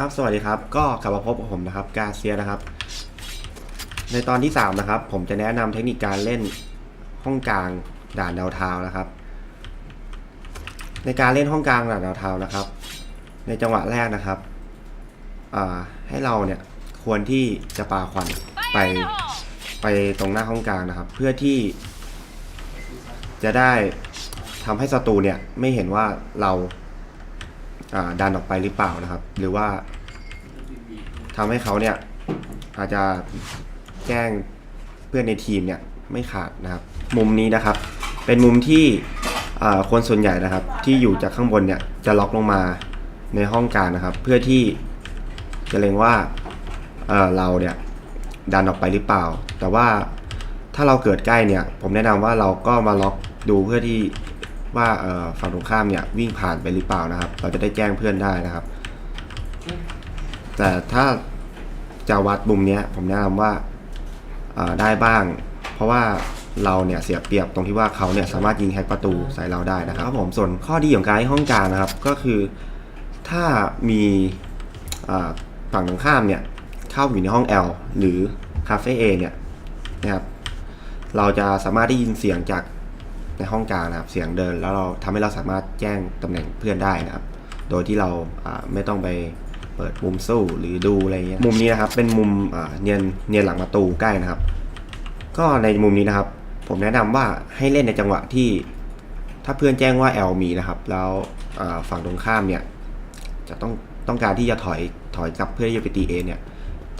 ครับ สวัสดีครับ ก็กลับมาพบกับผมนะครับ กาเซียนะครับ ในตอนที่ 3 นะครับ ผมจะแนะนำเทคนิคการเล่นห้องกลางด่านดาวเทานะครับ ในการเล่นห้องกลางด่านดาวเทานะครับ ในจังหวะแรกนะครับ ให้เราเนี่ยควรที่จะปาควันไปไปตรงหน้าห้องกลางนะครับ เพื่อที่ จะได้ทำให้ศัตรูเนี่ยไม่เห็นว่าเรา ดันออกไปหรือเปล่านะครับ หรือว่าทำให้เขาเนี่ยอาจจะแจ้งเพื่อนในทีมเนี่ยไม่ขาดนะครับ มุมนี้นะครับ เป็นมุมที่คนส่วนใหญ่นะครับ ที่อยู่จากข้างบนเนี่ยจะล็อกลงมาในห้องกางนะครับ เพื่อที่จะเล็งว่าเเราเนี่ยดันออกไปหรือเปล่า แต่ว่าถ้าเราเกิดใกล้เนี่ย ผมแนะนำว่าเราก็มาล็อกดูเพื่อที่ ว่าเอ่อฝั่งตรงข้ามเนี่ยวิ่งผ่านไปหรือเปล่านะครับ เราจะได้แจ้งเพื่อนได้นะครับ แต่ถ้าจะวัดมุมเนี้ยผมแนะนำว่าเอ่อได้บ้าง เพราะว่าเราเนี่ยเสียเปรียบตรงที่ว่าเขาเนี่ยสามารถยิงแฮกประตูใส่เราได้นะครับครับผมส่วนข้อดีของการให้ห้องกลางนะครับ ก็คือถ้ามีเอ่อฝั่งตรงข้ามเนี่ยเข้าอยู่ในห้อง L หรือคาเฟ่ A เนี่ยนะครับเราจะสามารถได้ยินเสียงจาก ในห้องกลางนะครับ เสียงเดินแล้วเราทำให้เราสามารถแจ้งตำแหน่งเพื่อนได้นะครับ โดยที่เราไม่ต้องไปเปิดมุมสู้หรือดูอะไรเงี้ยมุมนี้นะครับเป็นมุมเนียนเนียนหลังประตูใกล้นะครับ ก็ในมุมนี้นะครับ ผมแนะนำว่าให้เล่นในจังหวะที่ ถ้าเพื่อนแจ้งว่า L มีนะครับ แล้วฝั่งตรงข้ามเนี่ยจะต้องต้องการที่จะถอยถอยกลับเพื่อที่จะไปตีเอเนี่ย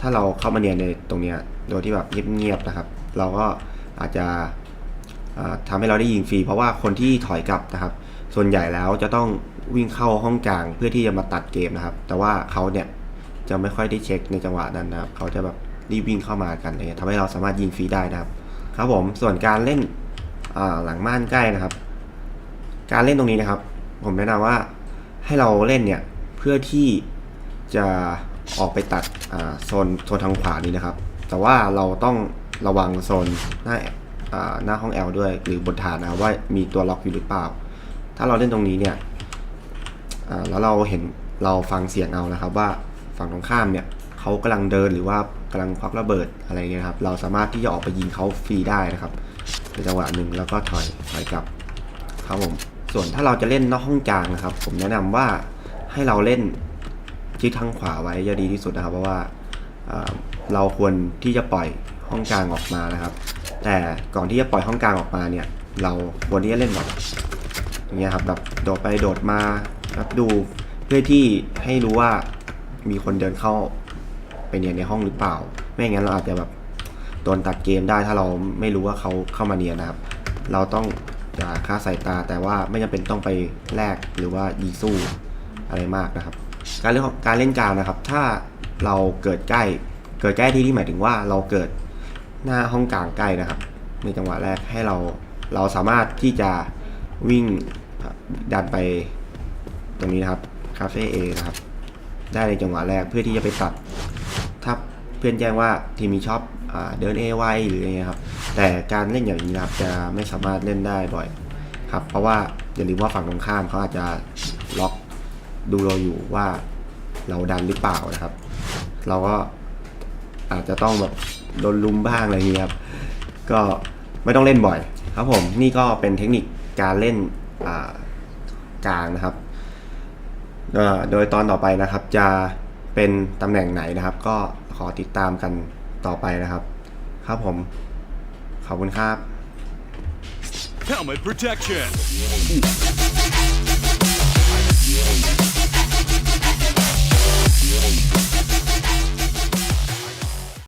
ถ้าเราเข้ามาเนียนในตรงเนี้ยโดยที่แบบเงียบๆนะครับ เราก็อาจจะ อ่าทำให้เราได้ยิงฟรี เพราะว่าคนที่ถอยกลับนะครับ ส่วนใหญ่แล้วจะต้องวิ่งเข้าห้องกลางเพื่อที่จะมาตัดเกมนะครับ แต่ว่าเขาเนี่ยจะไม่ค่อยได้เช็คในจังหวะนั้นนะครับ เขาจะแบบรีบวิ่งเข้ามากันอะไรเงี้ยทำให้เราสามารถยิงฟรีได้นะครับ ครับผมส่วนการเล่นหลังม่านใกล้นะครับ การเล่นตรงนี้นะครับ ผมแนะนำว่าให้เราเล่นเนี่ยเพื่อที่จะออกไปตัดโซนโซนทางขวานี้นะครับ แต่ว่าเราต้องระวังโซนหน้า หน้าห้อง L ด้วย หรือบนฐานนะว่ามีตัวล็อกอยู่หรือเปล่า ถ้าเราเล่นตรงนี้เนี่ยแล้วเราเห็นเราฟังเสียงเอานะครับ ว่าฝั่งตรงข้ามเนี่ยเขากำลังเดินหรือว่ากำลังควักระเบิดอะไรเงี้ยครับ เราสามารถที่จะออกไปยิงเขาฟรีได้นะครับในจังหวะหนึ่งแล้วก็ถอยถอยกลับครับผมส่วนถ้าเราจะเล่นนอกห้องกลางนะครับ ผมแนะนำว่าให้เราเล่นชิดทางขวาไว้จะดีที่สุดนะครับ เพราะว่าเอ่อเราควรที่จะปล่อยห้องกลางออกมานะครับ แต่ก่อนที่จะปล่อยห้องกลางออกมาเนี่ย เราควรที่จะเล่นแบบอย่างเงี้ยครับแบบโดดไปโดดมารับดูเพื่อที่ให้รู้ว่ามีคนเดินเข้าไปเนียนในห้องหรือเปล่า ไม่อย่างนั้นเราอาจจะแบบโดนตัดเกมได้ถ้าเราไม่รู้ว่าเขาเข้ามาเนียนนะครับ เราต้องอย่าค่าสายตาแต่ว่าไม่จำเป็นต้องไปแลกหรือว่ายิงสู้อะไรมากนะครับ การเล่นการเล่นกางนะครับ ถ้าเราเกิดใกล้เกิดใกล้ที่ที่หมายถึงว่าเราเกิด หน้าห้องกลางใกล้นะครับ ในจังหวะแรกให้เราเราสามารถที่จะวิ่งดันไปตรงนี้นะครับคาเฟ่เอนะครับได้ในจังหวะแรกเพื่อที่จะไปตัด ถ้าเพื่อนแจ้งว่าทีมมีชอปอ่าเดิน A ไวหรืออะไรเงี้ยครับ แต่การเล่นอย่างนี้นะครับจะไม่สามารถเล่นได้บ่อยครับ เพราะว่าอย่าลืมว่าฝั่งตรงข้ามเขาอาจจะล็อกดูเราอยู่ว่าเราดันหรือเปล่านะครับ เราก็อาจจะต้องแบบ โดนลุมบ้างอะไรอย่างเงี้ยครับก็ไม่ต้องเล่นบ่อย ครับผมนี่ก็เป็นเทคนิคการเล่นกลางนะครับโดยตอนต่อไปนะครับ จะเป็นตำแหน่งไหนนะครับ ก็ขอติดตามกันต่อไปนะครับ ครับผม ขอบคุณครับ Helmet protection.